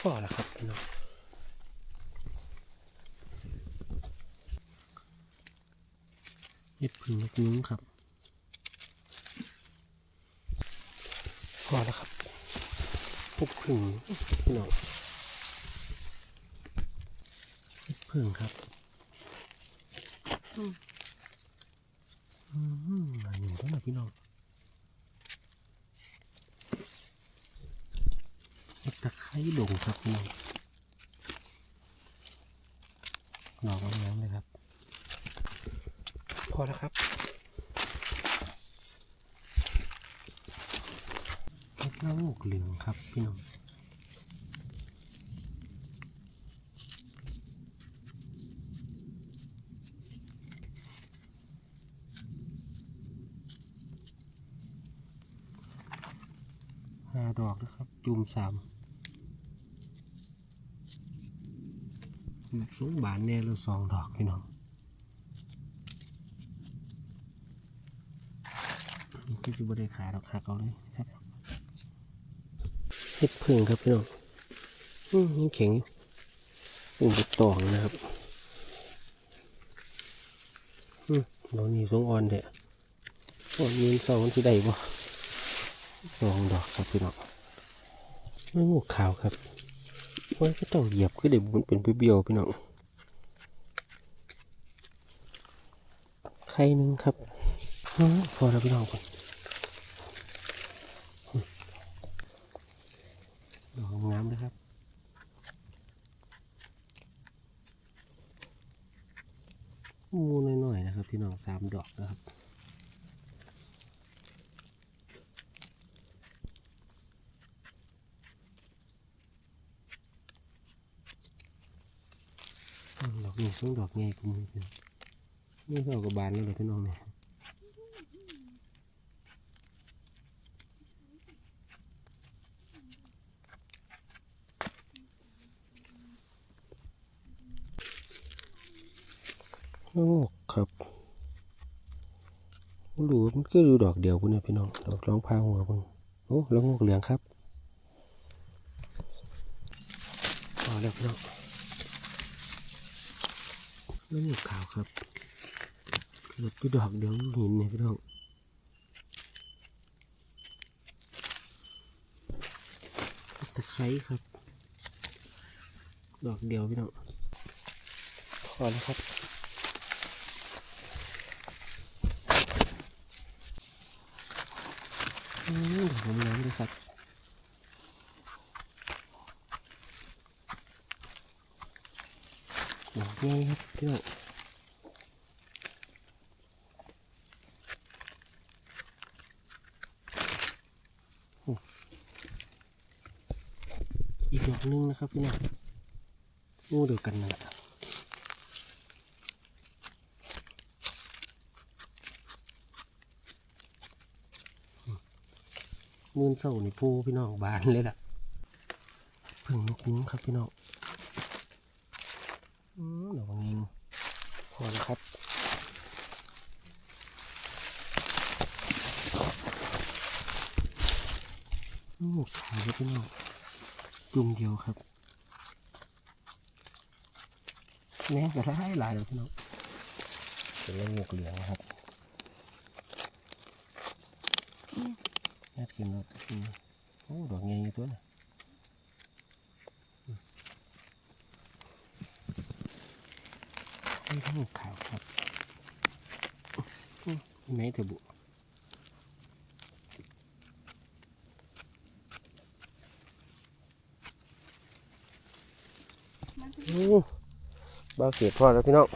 พอแล้วครับพี่น้องเห็ดพึ่งนกยุงครับพอแล้วครับพบพึ่งพี่น้องเห็ดพึ่งครับอืมอืมอันนี้ต้องมาพี่น้องเห็ดตะไคร้ดงครับพี่หน่อกงามๆเลยครับ พอแล้วครับเห็ดละโงกเหลืองครับพี่น้องห้าดอกนะครับ จุ่มสาม สูงบานแน่เลยสองดอกพี่น้องนี่คือสิบได้ขายดอกหักเอาเลยครับเห็ดพึ่งครับพี่น้องอืมแข็งอยู่พึ่งตองนะครับอืมดอกนี้สงอ่อนเด้อ่อนยืนสองที่ใดบ่สองดอกครับพี่น้องไม่หมูขาวครับ ไว้ก็ต้องเหยียบก็เดี๋ยวมันเป็นเบี้ยวๆพี่น้องไข่หนึ่งครับพอแล้วพี่น้องก่อนดอกงามนะครับมูน้อยๆนะครับ พี่น้องสามดอกนะครับ ดอกนี้ต้องดอกใหญ่กว่ามือพี่น้องนี่ก็เอากระบาลแล้วเลยพี่น้องเนี่ยโอ้ครับบ่รู้มันก็ดูดอกเดียวพุ่นเนี่ยพี่น้องดอกร้องพาหัวเพิ่งโอ้แล้วงอกเหลืองครับพอแล้วพี่น้อง แล้วงอกขาวครับเกิดไปดอกเดียวอยู่หินเนี่ยพี่น้องตะไคร้ครับ ดอกเดียวพี่น้องพอแล้วครับอืมดอกงามเลยครับ ดอกใหญ่ครับพี่น้องอีกดอกนึงนะครับพี่น้องงูเดียวกันนั่นแหละมื่นเศร้านี่พูพี่น้องบานเลยล่ะพิ่งนกยุงครับพี่น้อง ดอกงิงพอแล้วครับโอ้ขายแล้วพี่น้องจุ่มเดียวครับแน่จะได้หลายเลยพี่น้องเป็นเรื่องงกเหลืองนะครับน่ากินเนาะอืมโอ้ดอกใหญ่อยู่ตัวน่ะอืม นี่ทั้งขาวครับไหนเถอะบุบ้าเกียดพอแล้วพี่น้อง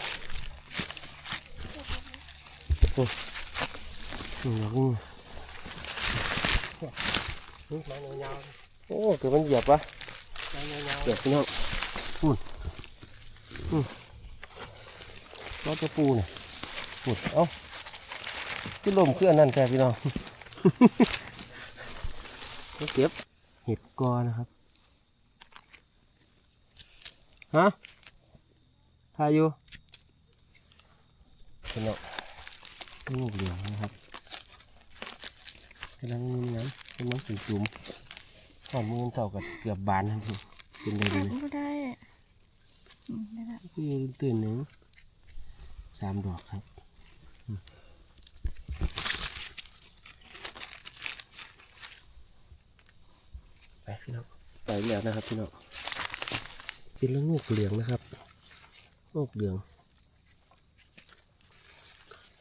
นี่ดอกนี่โอ้เกิดมันเหยียบวะเหยียบพี่น้องอืมอืม รอดตะปูเนี่ยหมดเอ้าที่ลมเคลื่อนนั่นแค่พี่น้องมาเก็บเห็ดกอนะครับ ฮะทายอยู่เป็นเนาะเป็นงูเหลืองนะครับกำลังงามเป็นน้องจุ่มๆหอมมือเก่ากับเกือบบานทันทีเป็นได้จัดีบก็ได้อืมได้ละคือตื่นหนึ่ง สามดอกครับอืมไปพี่น้องไปแล้วนะครับพี่น้องเป็นเรื่องงูเหลืองนะครับงูเหลือง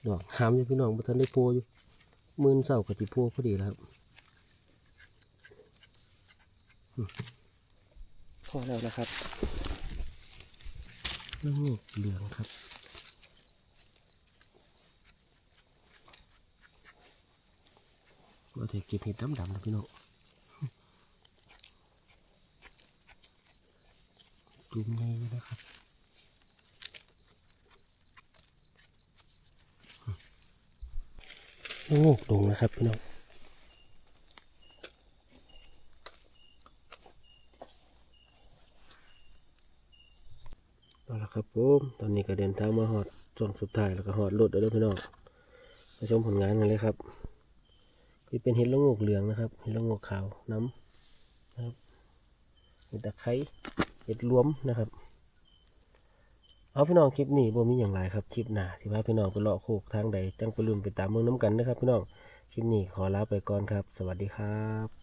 ดอกหามอยู่พี่น้องบ่ทันได้โพอยู่มื่นเสาร์กับติโพพอดีแล้วครับอืมพอแล้วนะครับเรื่องงูเหลืองครับ มาเทเก็บเห็ดดำๆนะพี่น้องจุ่มในอยู่นะครับลูกดงนะครับพี่น้องเอาละครับผมตอนนี้ก็เดินทางมาหอดช่วงสุดท้ายแล้วก็หอดรถแล้วเด้อพี่น้องมาชมผลงานกันเลยครับ ที่เป็นเห็ดละโงกเหลืองนะครับ เห็ดละโงกขาวน้ำนะครับ เห็ดตะไคร้เห็ดรวมนะครับ เอาพี่น้องคลิปนี้บ่มีอย่างไรครับ คลิปหน้าที่ว่าพี่น้องไปเลาะโคกทางใดจังไปลืมไปตามเมืองน้ำกันนะครับ พี่น้อง คลิปนี้ขอลาไปก่อนครับ สวัสดีครับ